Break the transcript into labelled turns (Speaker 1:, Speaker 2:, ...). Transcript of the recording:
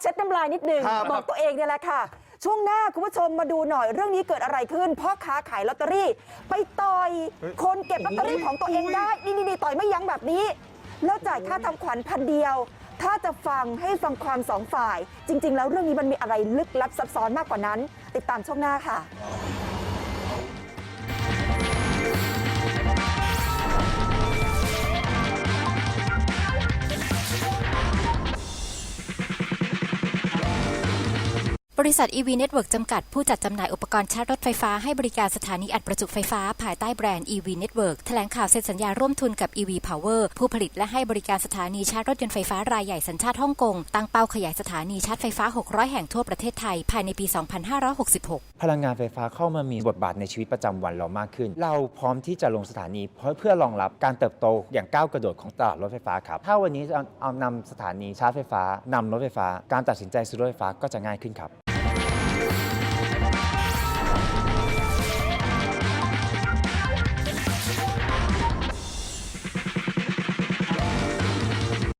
Speaker 1: เช็ดน้ำลายนิดนึง
Speaker 2: ครับ
Speaker 1: บอกตัวเองเนี่ยแหละค่ะ ช่วงหน้าคุณผู้ชมมาดูหน่อยเรื่องนี้เกิดอะไรขึ้นพ่อค้าขายลอตเตอรี่ ไปต่อยคนเก็บลอตเตอรี่ของตัวเองได้นี่นี่นี่ต่อยไม่ยั้งแบบนี้ แล้วจ่ายค่าทำขวัญพันเดียว ถ้าจะฟังให้ฟังความสองฝ่าย จริง ๆ แล้วเรื่องนี้มันมีอะไรลึกลับซับซ้อนมากกว่านั้น ติดตามช่วงหน้าค่ะ
Speaker 3: บริษัท EV Network จำกัดผู้จัดจำหน่ายอุปกรณ์ชาร์จรถไฟฟ้าให้บริการสถานีอัดประจุไฟฟ้าภายใต้แบรนด์ EV Network แถลงข่าวเซ็นสัญญาร่วมทุนกับ EV Power ผู้ผลิตและให้บริการสถานีชาร์จรถยนต์ไฟฟ้ารายใหญ่สัญชาติฮ่องกง ตั้งเป้าขยายสถานีชาร์จไฟฟ้า 600 แห่งทั่วประเทศไทย ภายในปี 2566
Speaker 4: พลังงานไฟฟ้าเข้ามามีบทบาทในชีวิตประจำวันเรามากขึ้น เราพร้อมที่จะลงสถานีเพราะเพื่อรองรับการเติบโตอย่างก้าวกระโดดของตลาดรถไฟฟ้าครับถ้าวันนี้เอาเอานำสถานีชาร์จไฟฟ้านำรถไฟฟ้า การตัดสินใจซื้อรถไฟฟ้าก็จะง่ายขึ้นครับ